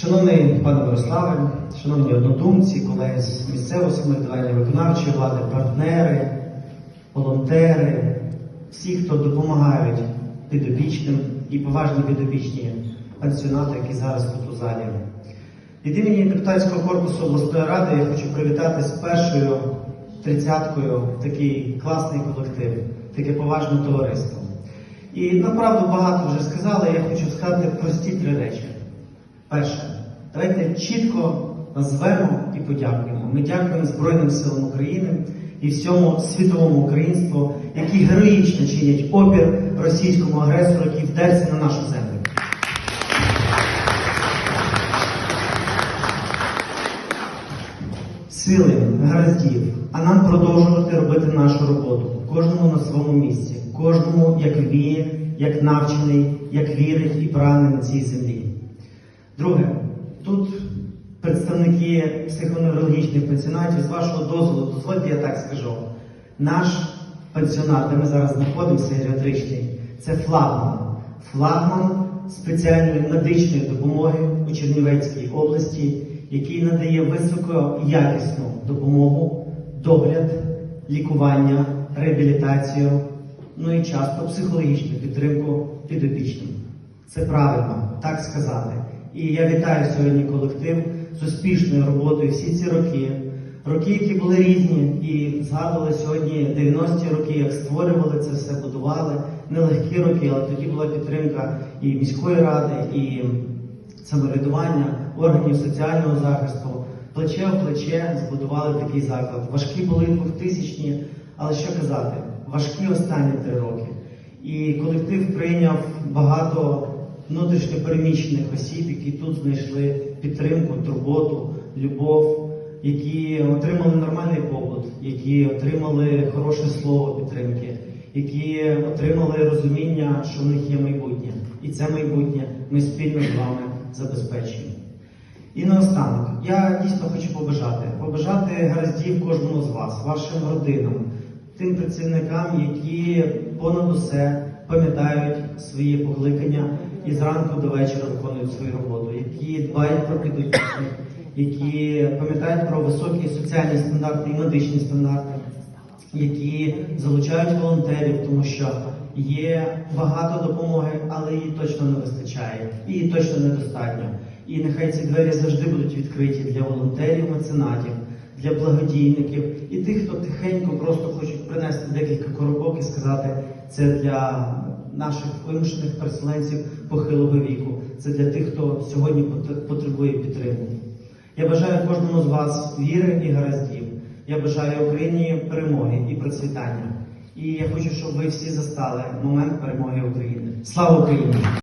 Шановний пане Мирославе, шановні однодумці, колеги з місцевого самоврядування, виконавчої влади, партнери, волонтери, всі, хто допомагають підопічним і поважні підопічні пансіонати, які зараз тут у залі. Від імені депутатського корпусу обласної ради я хочу привітати з першою тридцяткою такий класний колектив, таке поважне товариство. І направду багато вже сказали, я хочу сказати прості три речі. Перше, давайте чітко назвемо і подякуємо. Ми дякуємо Збройним силам України і всьому світовому українству, які героїчно чинять опір російському агресору, який вдерся на нашу землю. Сили, гараздів, а нам продовжувати робити нашу роботу, кожному на своєму місці, кожному як вміє, як навчений, як вірить і прагне на цій землі. Друге, тут представники психоневрологічних пансіонатів, з вашого дозволу, дозвольте, я так скажу. Наш пансіонат, де ми зараз знаходимося, геріатричний, це флагман. Флагман спеціальної медичної допомоги у Чернівецькій області, який надає високоякісну допомогу, догляд, лікування, реабілітацію, ну і часто психологічну підтримку підопічним. Це правильно, так сказати. І я вітаю сьогодні колектив з успішною роботою всі ці роки. Роки, які були різні, і згадували сьогодні 90-ті роки, як створювали це все, будували. Нелегкі роки, але тоді була підтримка і міської ради, і самоврядування, органів соціального захисту. Плече в плече збудували такий заклад. Важкі були 2000-ні, але що казати, важкі останні три роки. І колектив прийняв багато внутрішньопереміщених осіб, які тут знайшли підтримку, турботу, любов, які отримали нормальний побут, які отримали хороше слово підтримки, які отримали розуміння, що в них є майбутнє. І це майбутнє ми спільно з вами забезпечуємо. І наостанок, я дійсно хочу побажати, побажати гараздів кожному з вас, вашим родинам, тим працівникам, які понад усе пам'ятають своє покликання і зранку до вечора виконують свою роботу, які дбають про підопічних, які пам'ятають про високі соціальні стандарти і медичні стандарти, які залучають волонтерів, тому що є багато допомоги, але її точно не вистачає, її точно недостатньо. І нехай ці двері завжди будуть відкриті для волонтерів, меценатів, для благодійників і тих, хто тихенько просто хочуть принести декілька коробок і сказати, це для наших вимушених переселенців похилого віку, це для тих, хто сьогодні потребує підтримки. Я бажаю кожному з вас віри і гараздів. Я бажаю Україні перемоги і процвітання. І я хочу, щоб ви всі застали момент перемоги України. Слава Україні!